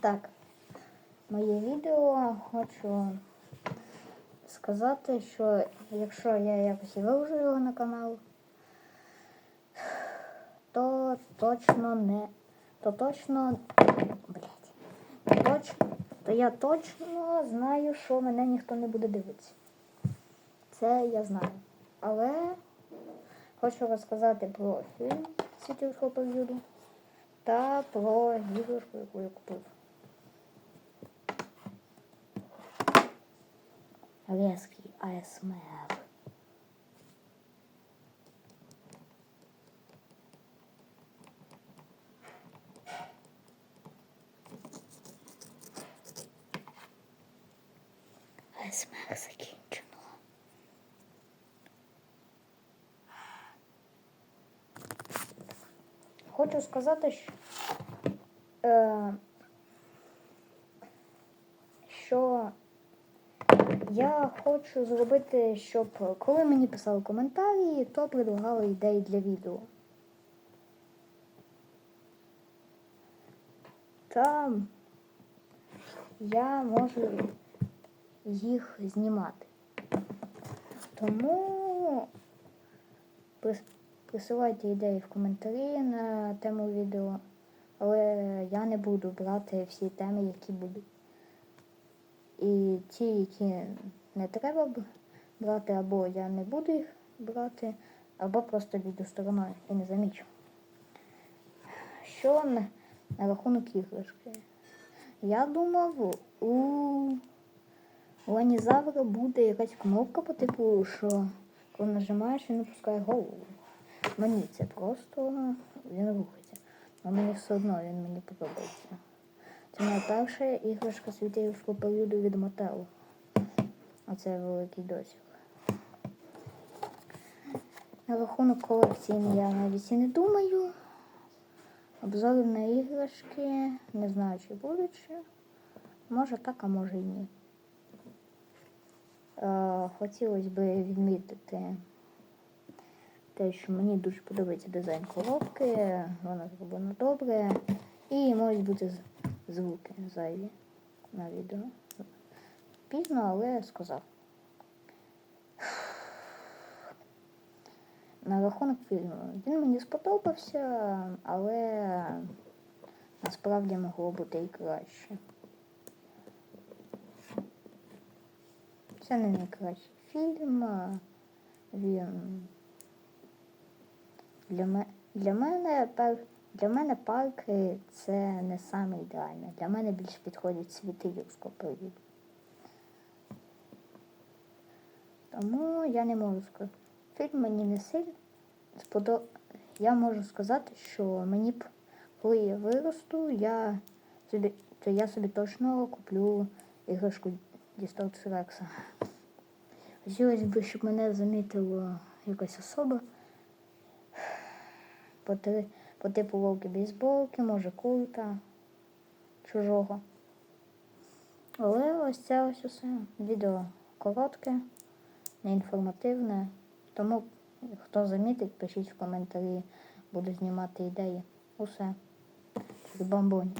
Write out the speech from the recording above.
Так, моє відео хочу сказати, що якщо я якось виложу його на канал, то точно не. То точно. Блять. То, точ, то я точно знаю, що мене ніхто не буде дивитися. Це я знаю. Але хочу розказати про фільм світівського періоду та про іграшку, яку я купив. Резкий АСМР. АСМР закінчено. Хочу сказати, що, е, що я хочу зробити, щоб коли мені писали коментарі, то предлагали ідеї для відео. Там я можу їх знімати. Тому прис- ідеї в коментарі на тему відео, але я не буду брати всі теми, які будуть. І ті, які не треба брати, або я не буду їх брати, або просто віду стороною і не замічу. Що на, на рахунок іграшки? Я думав, у Ланізавра буде якась кнопка по типу, що коли нажимаєш, він опускає голову. Мені це просто він рухається. А мені все одно він мені подобається. Це моя перша іграшка світівського періоду від Mattel. Оце великий досвід. На рахунок колекції я навіть і не думаю. Обзори на іграшки. Не знаю, чи будуть. Може так, а може і ні. Е, Хотілося б відмітити те, що мені дуже подобається дизайн коробки, вона зроблена добре. І можуть бути звуки зайві на відео. Пізно, але сказав. На рахунок фільму. Він мені сподобався, але насправді могло бути і краще. Це не найкращий фільм. Він для, для мене пер- для мене парки це не саме ідеальне. Для мене більше підходять світи юрського періоду. Тому я не можу сказати. Фільм мені не сильно сподобався. Я можу сказати, що мені б, коли я виросту, я собі, то я собі точно куплю іграшку Дістокс Рекса. Хотілося б, щоб мене замітила якась особа по типу вовки бейсболки, може культа чужого. Але ось це ось усе. Відео коротке, неінформативне. Тому хто замітить, пишіть в коментарі, буду знімати ідеї. Усе. Бамбонь.